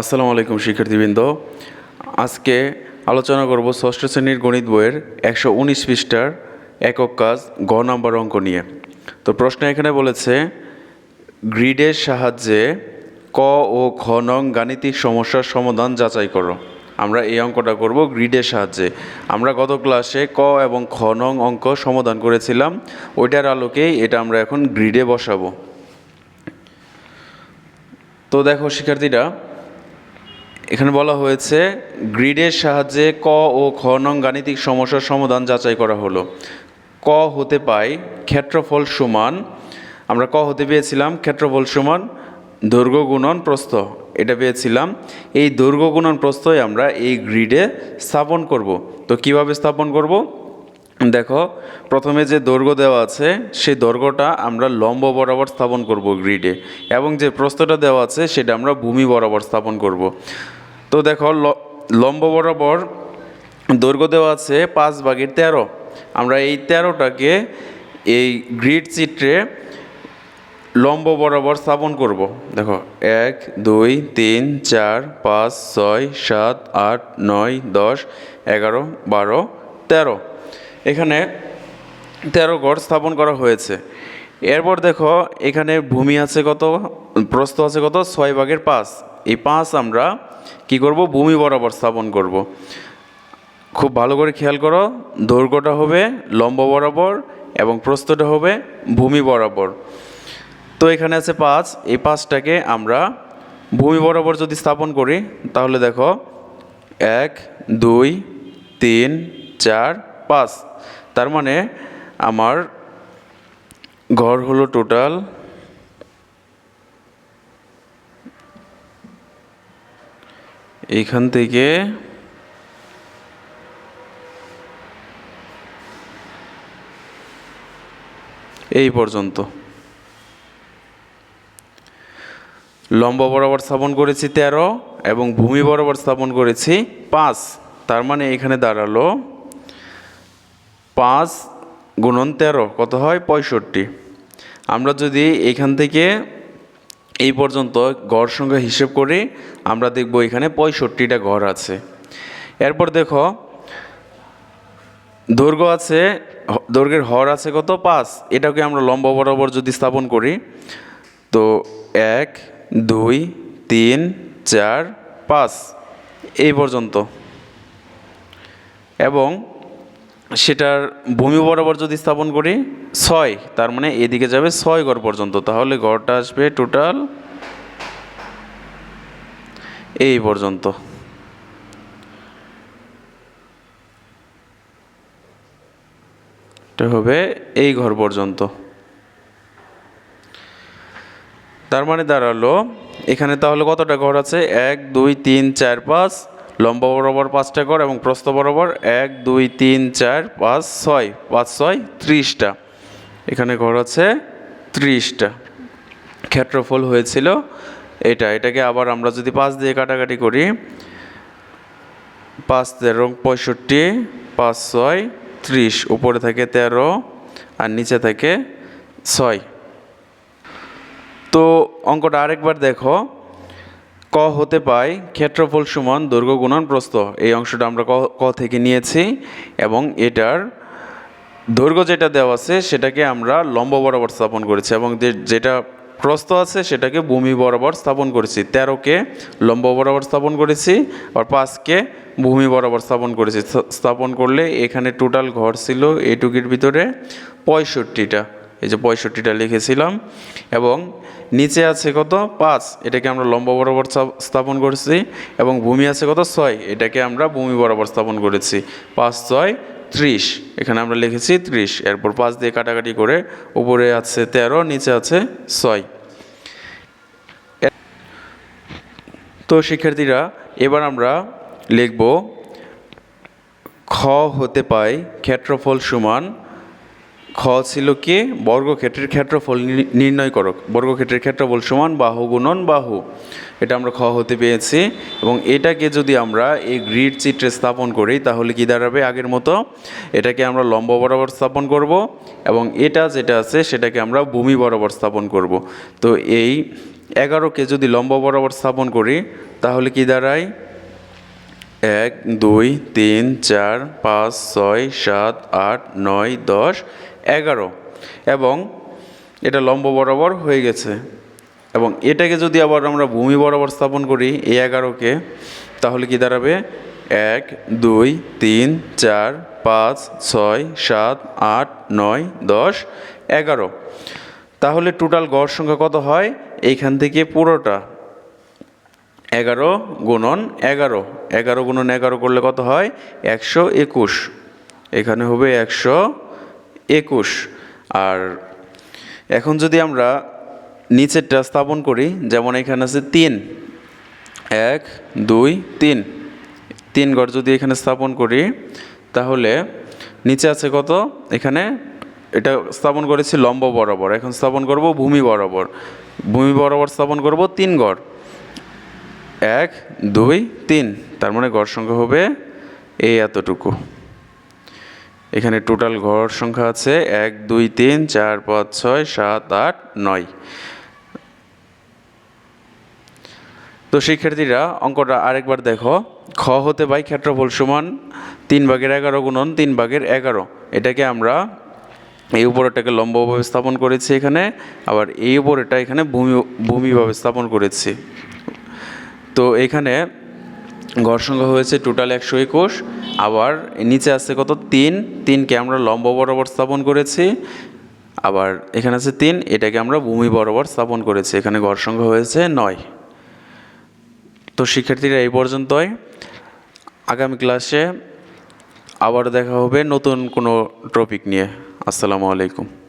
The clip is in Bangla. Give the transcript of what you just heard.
আসসালামু আলাইকুম, শিক্ষার্থীবৃন্দ। আজকে আলোচনা করব ষষ্ঠ শ্রেণির গণিত বইয়ের একশো উনিশ পৃষ্ঠার একক কাজ গ নাম্বার অঙ্ক নিয়ে। তো প্রশ্ন এখানে বলেছে, গ্রিডের সাহায্যে ক ও খ নং গাণিতিক সমস্যার সমাধান যাচাই করো। আমরা এই অঙ্কটা করব গ্রিডের সাহায্যে। আমরা গত ক্লাসে ক এবং খ নং অঙ্ক সমাধান করেছিলাম, ওইটার আলোকেই এটা আমরা এখন গ্রিডে বসাবো। তো দেখো শিক্ষার্থীরা এখানে বলা হয়েছে, গ্রিডের সাহায্যে ক ও খ নং গাণিতিক সমস্যার সমাধান যাচাই করা হলো। ক হতে পাই ক্ষেত্রফল সমান, আমরা ক হতে পেয়েছিলাম, ক্ষেত্রফল সমান দৈর্ঘ্য গুণন প্রস্থ। এটা পেয়েছিলাম। এই দৈর্ঘ্য গুণন প্রস্থই আমরা এই গ্রিডে স্থাপন করব। তো কীভাবে স্থাপন করব? দেখো, প্রথমে যে দৈর্ঘ্য দেওয়া আছে, সেই দৈর্ঘ্যটা আমরা লম্ব বরাবর স্থাপন করব গ্রিডে এবং যে প্রস্থটা দেওয়া আছে, সেটা আমরা ভূমি বরাবর স্থাপন করব। তো দেখো লম্ব বরাবর দৈর্ঘ্য দেওয়া আছে পাঁচ ভাগের তেরো। আমরা এই তেরোটাকে এই গ্রিড চিত্রে লম্ব বরাবর স্থাপন করব। দেখো, এক, দুই, তিন, চার, পাঁচ, ছয়, সাত, আট, নয়, দশ, এগারো, বারো, তেরো। এখানে তেরো ঘর স্থাপন করা হয়েছে। এরপর দেখো, এখানে ভূমি আছে কত? প্রস্থ আছে কত? ছয় ভাগের পাঁচ। এই পাঁচ আমরা কি করব? ভূমি বরাবর স্থাপন করব। খুব ভালো করে খেয়াল করো, দৈর্ঘ্যটা হবে লম্ব বরাবর এবং প্রস্থটা হবে ভূমি বরাবর। তো এখানে আছে পাঁচ। এই পাঁচটাকে আমরা ভূমি বরাবর যদি স্থাপন করি, তাহলে দেখো, এক, দুই, তিন, চার পাঁচ তার মানে আমার ঘর হলো টোটাল এইখান থেকে এই পর্যন্ত। লম্ব বরাবর স্থাপন করেছি তেরো এবং ভূমি বরাবর স্থাপন করেছি পাঁচ। তার মানে এখানে দাঁড়াল পাঁচ গুণন তেরো, কত হয়? পঁয়ষট্টি। আমরা যদি এখান থেকে এই পর্যন্ত গড় সংখ্যা হিসেব করি, আমরা দেখব এখানে পঁয়ষট্টিটা ঘর আছে। এরপর দেখো, দৈর্ঘ্য আছে, দৈর্ঘ্যের হর আছে কত? পাঁচ। এটাকে আমরা লম্ব বরাবর যদি স্থাপন করি, তো এক, দুই, তিন, চার, পাঁচ। এই পর্যন্ত। এবং সেটার ভূমি বরাবর যদি স্থাপন করি, ছয়, তার মানে এদিকে যাবে ছয় ঘর পর্যন্ত। তাহলে ঘরটা আসবে টোটাল এই পর্যন্ত। এটা হবে এই ঘর পর্যন্ত। তার মানে দাঁড়াল, এখানে তাহলে কতটা ঘর আছে? এক, দুই, তিন, চার, পাঁচ লম্বা বরাবর পাঁচটা ঘর এবং প্রস্থ বরাবর এক, দুই, তিন, চার, পাঁচ, ছয় পাঁচ, ছয়, ত্রিশটা। এখানে ঘর আছে ত্রিশটা। ক্ষেত্রফল হয়েছিল এটা। এটাকে আবার আমরা যদি পাঁচ দিয়ে কাটাকাটি করি, পাঁচ তেরো, পঁয়ষট্টি, পাঁচ, ছয়, ত্রিশ। উপরে থাকে তেরো আর নিচে থাকে ছয়। তো অঙ্কটা আরেকবার দেখো। ক হতে পাই ক্ষেত্রফল সমান দৈর্ঘ্য গুণন প্রস্থ। এই অংশটা আমরা ক ক থেকে নিয়েছি এবং এটার দৈর্ঘ্য যেটা দেওয়া আছে সেটাকে আমরা লম্ব বরাবর স্থাপন করেছি এবং যেটা প্রস্থ আছে সেটাকে ভূমি বরাবর স্থাপন করেছি। তেরোকে লম্ব বরাবর স্থাপন করেছি আর পাঁচকে ভূমি বরাবর স্থাপন করেছি। স্থাপন করলে এখানে টোটাল ঘর ছিল এটুকির ভিতরে পঁয়ষট্টিটা। এই যে পঁয়ষট্টিটা লিখেছিলাম, এবং নিচে আছে কত? পাঁচ। এটাকে আমরা লম্ব বরাবর স্থাপন করেছি, এবং ভূমি আছে কত? ছয়। এটাকে আমরা ভূমি বরাবর স্থাপন করেছি। পাঁচ, ছয়, ত্রিশ। এখানে আমরা লিখেছি ত্রিশ। এরপর পাঁচ দিয়ে কাটাকাটি করে উপরে আছে তেরো, নিচে আছে ছয়। তো শিক্ষার্থীরা, এবার আমরা লিখব, খ হতে পাই ক্ষেত্রফল সমান খ ছিল কি? বর্গক্ষেত্রের ক্ষেত্রফল নির্ণয় করো। বর্গক্ষেত্রের ক্ষেত্রফল সমান বাহু গুণন বাহু। এটা আমরা খ হতে পেয়েছি এবং এটাকে যদি আমরা এই গ্রিড চিত্রে স্থাপন করি, তাহলে কি দাঁড়াবে আগের মতো? এটাকে আমরা লম্ব বরাবর স্থাপন করব এবং এটা যেটা আছে, সেটাকে আমরা ভূমি বরাবর স্থাপন করব। তো এই এগারোকে যদি লম্ব বরাবর স্থাপন করি, তাহলে কি দাঁড়ায়? এক, দুই, তিন, চার, পাঁচ, ছয়, সাত, আট, নয়, দশ এগারো। এবং এটা লম্ব বরাবর হয়ে গেছে। এবং এটাকে যদি আবার আমরা ভূমি বরাবর স্থাপন করি, এই এগারোকে, তাহলে কি দাঁড়াবে? এক, দুই, তিন, চার, পাঁচ, ছয়, সাত, আট, নয়, দশ, এগারো। তাহলে টোটাল গড় সংখ্যা কত হয়? এইখান থেকে পুরোটা। এগারো গুণন এগারো। এগারো গুণন এগারো করলে কত হয়? একশো একুশ। এখানে হবে একশো একুশ। আর এখন যদি আমরা নিচেরটা স্থাপন করি, যেমন এখানে আছে তিন। এক, দুই, তিন। তিন ঘর যদি এখানে স্থাপন করি, তাহলে নিচে আছে কত? এখানে এটা স্থাপন করেছি লম্ব বরাবর। এখন স্থাপন করব ভূমি বরাবর। ভূমি বরাবর স্থাপন করব তিন ঘর এক, দুই, তিন। তার মানে গড় সংখ্যা হবে এই এতটুকু। এখানে টোটাল ঘর সংখ্যা আছে এক, দুই, তিন, চার, পাঁচ, ছয়, সাত, আট, নয়। তো শিক্ষার্থীরা, অঙ্কটা আরেকবার দেখো। খ হতে পাই ক্ষেত্রফল সমান তিন ভাগের এগারো গুণন তিন ভাগের এগারো। এটাকে আমরা এই উপরেরটাকে লম্বভাবে স্থাপন করেছি এখানে, আবার এই উপরেরটা এখানে ভূমি, ভূমিভাবে স্থাপন করেছি। তো এখানে ঘর সংখ্যা হয়েছে টোটাল একশো একুশ, আবার নিচে আছে কত? তিন। তিনকে আমরা লম্ব বরাবর স্থাপন করেছি, আবার এখানে আছে তিন, এটাকে আমরা ভূমি বরাবর স্থাপন করেছি, এখানে ঘর সংখ্যা হয়েছে নয়। তো শিক্ষার্থীরা এই পর্যন্তই। আগামী ক্লাসে আবার দেখা হবে নতুন কোনো টপিক নিয়ে। আসসালামু আলাইকুম।